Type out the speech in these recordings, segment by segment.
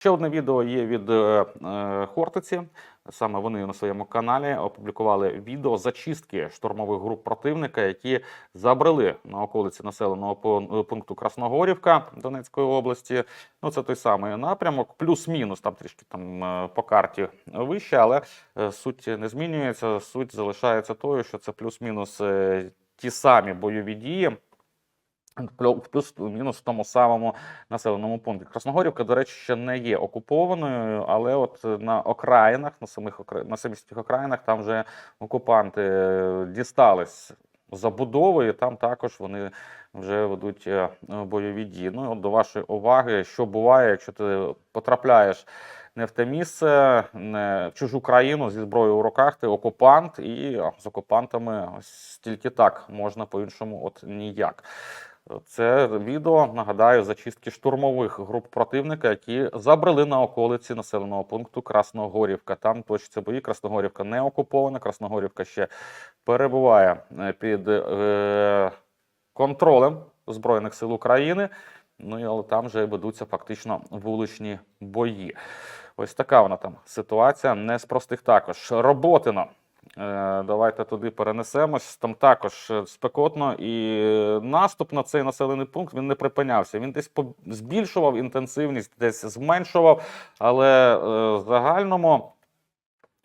Ще одне відео є від е, е, Хортиці. Саме вони на своєму каналі опублікували відео зачистки штурмових груп противника, які забрели на околиці населеного пун- пункту Красногорівка Донецької області. Ну це той самий напрямок, плюс-мінус там трішки там е, по карті вище, але е, суть не змінюється. Суть залишається тою, що це плюс-мінус е, ті самі бойові дії. Плю- Плюс-мінус в тому самому населеному пункті. Красногорівка, до речі, ще не є окупованою, але от на окраїнах, на самих на самих окраїнах, там вже окупанти е, дістались забудови, і там також вони вже ведуть е, бойові дії. Ну от до вашої уваги, що буває, якщо ти потрапляєш не в те місце, не в чужу країну зі зброєю у руках, ти окупант, і з окупантами ось тільки так можна по-іншому, от ніяк. Це відео, нагадаю, зачистки штурмових груп противника, які забрали на околиці населеного пункту Красногорівка. Там точаться бої. Красногорівка не окупована. Красногорівка ще перебуває е, під е, контролем Збройних сил України. Ну і але там вже ведуться фактично вуличні бої. Ось така вона там ситуація. Не з простих також. Роботино. Е, Давайте туди перенесемось. Там також е, спекотно, і наступ на цей населений пункт він не припинявся. Він десь збільшував інтенсивність, десь зменшував. Але е, в загальному,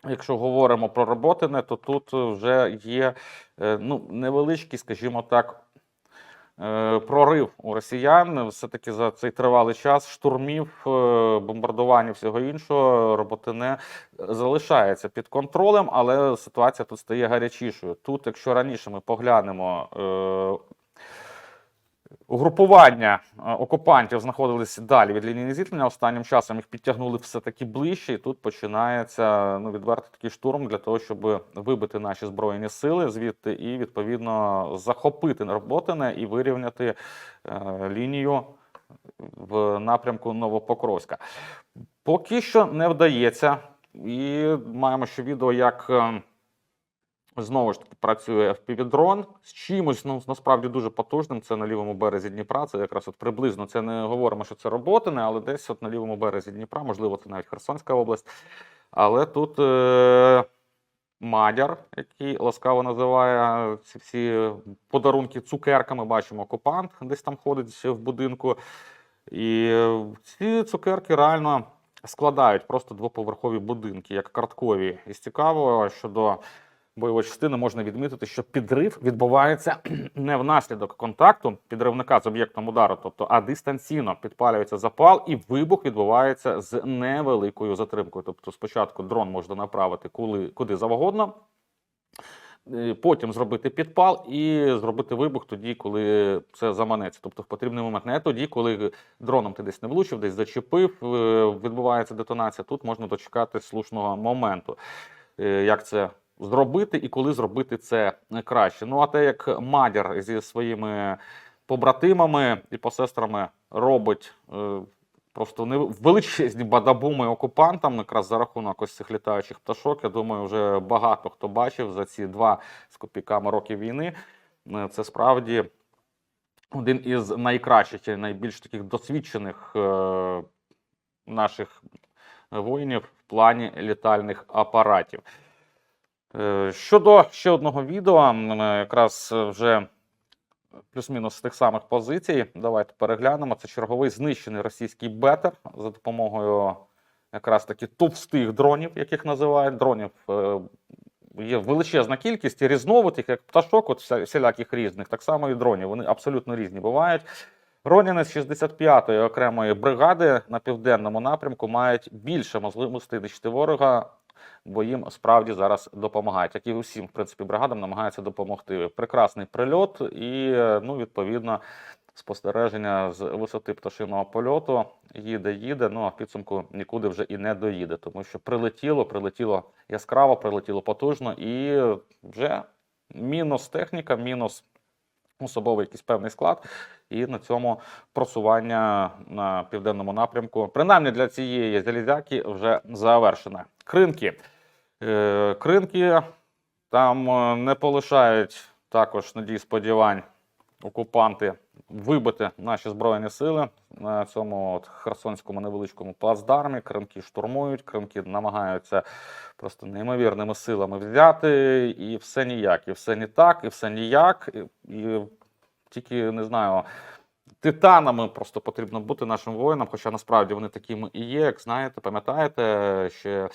якщо говоримо про роботи, то тут вже є ну, невеличкі, скажімо так, прорив у росіян. Все-таки за цей тривалий час штурмів, бомбардування, бомбардувань і всього іншого роботи не залишається під контролем, але ситуація тут стає гарячішою. Тут, якщо раніше ми поглянемо. Е, Угрупування е, окупантів знаходилися далі від лінії зіткнення. Останнім часом їх підтягнули все таки ближче, і тут починається ну відвертий такий штурм для того, щоб вибити наші збройні сили звідти і відповідно захопити Роботине і вирівняти е, лінію в напрямку Новопокровська. Поки що не вдається, і маємо ще відео, як. Е, Знову ж таки працює FPV-дрон з чимось ну, насправді дуже потужним. Це на лівому березі Дніпра. Це якраз от приблизно це не говоримо, що це роботине, але десь от на лівому березі Дніпра, можливо, це навіть Херсонська область. Але тут е- Мадяр, який ласкаво називає ці всі подарунки цукерками. Бачимо, окупант десь там ходить в будинку. І е, ці цукерки реально складають просто двоповерхові будинки, як карткові. І цікаво, щодо бойової частини можна відмітити, що підрив відбувається не внаслідок контакту підривника з об'єктом удару, тобто а дистанційно підпалюється запал, і вибух відбувається з невеликою затримкою. Тобто, спочатку дрон можна направити куди, куди завгодно. е, Потім зробити підпал і зробити вибух тоді, коли це заманеться. Тобто в потрібний момент, не тоді, коли дроном ти десь не влучив, десь зачепив, е, відбувається детонація. Тут можна дочекати слушного моменту. Е, Як це зробити і коли зробити це краще. Ну а те, як Мадяр зі своїми побратимами і посестрами робить е, просто не величезні бадабуми окупантам, якраз за рахунок ось цих літаючих пташок. Я думаю, вже багато хто бачив за ці два з копійками роки війни. Е, Це справді один із найкращих і найбільш таких досвідчених е, наших воїнів в плані літальних апаратів. Е, Щодо ще одного відео, е, якраз е, вже плюс-мінус з тих самих позицій. Давайте переглянемо. Це черговий знищений російський бетер за допомогою якраз таки товстих дронів, яких називають дронів. Є величезна кількість і різновидів, як пташок, от всіляких різних, так само і дронів. Вони абсолютно різні бувають. Роніни з 65-ї окремої бригади на південному напрямку мають більше можливостей нищити ворога, бо їм справді зараз допомагають. Як і усім, в принципі, бригадам намагаються допомогти. Прекрасний прильот і, ну, відповідно, спостереження з висоти пташиного польоту. Їде, їде, ну а в підсумку нікуди вже і не доїде, тому що прилетіло, прилетіло яскраво, прилетіло потужно, і вже мінус техніка, мінус особовий якийсь певний склад. І на цьому просування на південному напрямку, принаймні для цієї залізяки, вже завершене. Кринки. Е, Кринки там е, не полишають також надій сподівань окупанти вибити наші збройні сили на цьому от херсонському невеличкому плацдармі. Кримки штурмують, кримки намагаються просто неймовірними силами взяти, і все ніяк, і все не так, і все ніяк. І, і тільки не знаю. Титанами просто потрібно бути нашим воїнам, хоча насправді вони такими і є. Як знаєте, пам'ятаєте, ще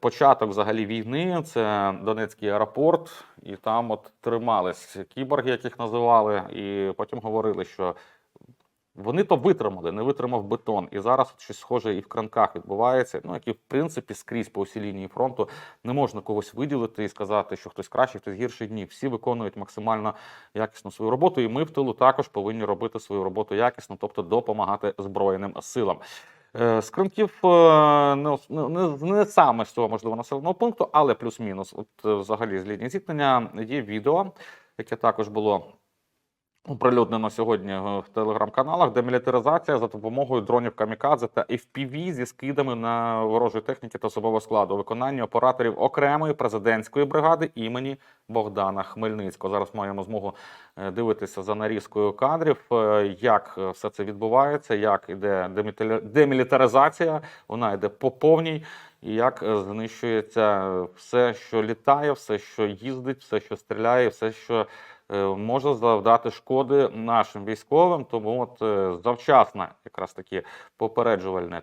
початок взагалі війни це Донецький аеропорт, і там от тримались кіборги, яких називали, і потім говорили, що вони то витримали, не витримав бетон. І зараз щось схоже і в кранках відбувається. Ну, як і в принципі скрізь по всій лінії фронту не можна когось виділити і сказати, що хтось кращий, хтось гірший. Ні, всі виконують максимально якісно свою роботу, і ми в тилу також повинні робити свою роботу якісно, тобто допомагати збройним силам. Е, З Кримків е, не, не, не, не саме з цього можливо населеного пункту, але плюс-мінус. От е, взагалі з лінії зіткнення є відео, яке також було оприлюднено сьогодні в телеграм-каналах, де мілітаризація за допомогою дронів камікадзе та FPV зі скидами на ворожої техніки та особового складу, виконання операторів окремої президентської бригади імені Богдана Хмельницького. Зараз маємо змогу е, дивитися за нарізкою кадрів, е, як все це відбувається, як іде демілітаризація, вона йде по повній. І як е, знищується все, що літає, все, що їздить, все, що стріляє, все, що може завдати шкоди нашим військовим. Тому от е, завчасне якраз таки попереджувальне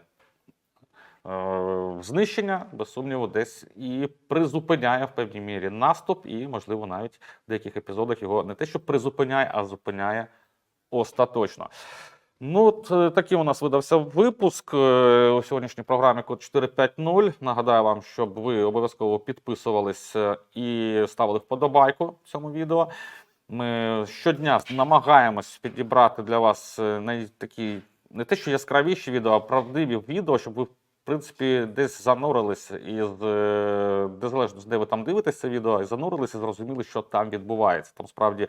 е, знищення, без сумніву, десь і призупиняє в певній мірі наступ, і, можливо, навіть в деяких епізодах його не те, що призупиняє, а зупиняє остаточно. Ну, от е, такий у нас видався випуск е, у сьогоднішній програмі Код 450. Нагадаю вам, щоб ви обов'язково підписувались е, і ставили вподобайку цьому відео. Ми щодня намагаємось підібрати для вас е, такі не те, що яскравіші відео, а правдиві відео, щоб ви, в принципі, десь занурились із е, незалежно, де ви там дивитесь це відео, і занурились і зрозуміли, що там відбувається. Там справді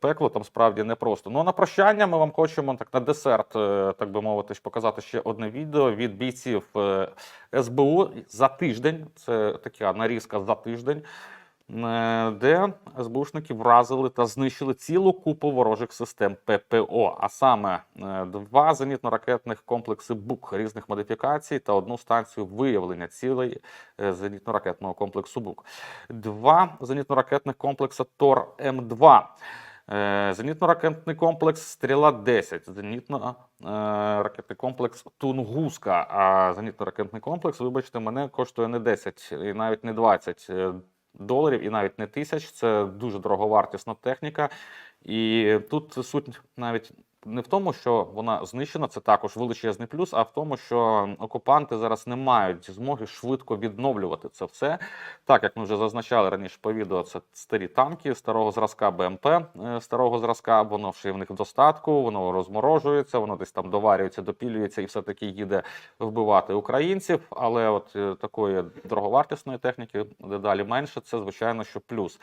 пекло, там справді непросто. Ну а на прощання ми вам хочемо так на десерт, е, так би мовити, показати ще одне відео від бійців СБУ за тиждень. Це така нарізка за тиждень. Е, Де СБУшники вразили та знищили цілу купу ворожих систем ППО, а саме е, два зенітно-ракетних комплекси БУК різних модифікацій та одну станцію виявлення цілей е, зенітно-ракетного комплексу БУК, два зенітно-ракетних комплекси ТОР М2. Е, Зенітно-ракетний комплекс Стріла 10, зенітно-ракетний комплекс Тунгуска. А зенітно-ракетний комплекс, вибачте, мене коштує не 10 і навіть не 20 е, доларів, і навіть не тисяч. Це дуже дороговартісна техніка. І тут суть навіть не в тому, що вона знищена, це також величезний плюс, а в тому, що окупанти зараз не мають змоги швидко відновлювати це все. Так, як ми вже зазначали раніше по відео, це старі танки старого зразка БМП е, старого зразка, воно вже в них в достатку, воно розморожується, воно десь там доварюється, допілюється і все-таки їде вбивати українців. Але от е, такої дороговартісної техніки дедалі менше, це звичайно, що плюс.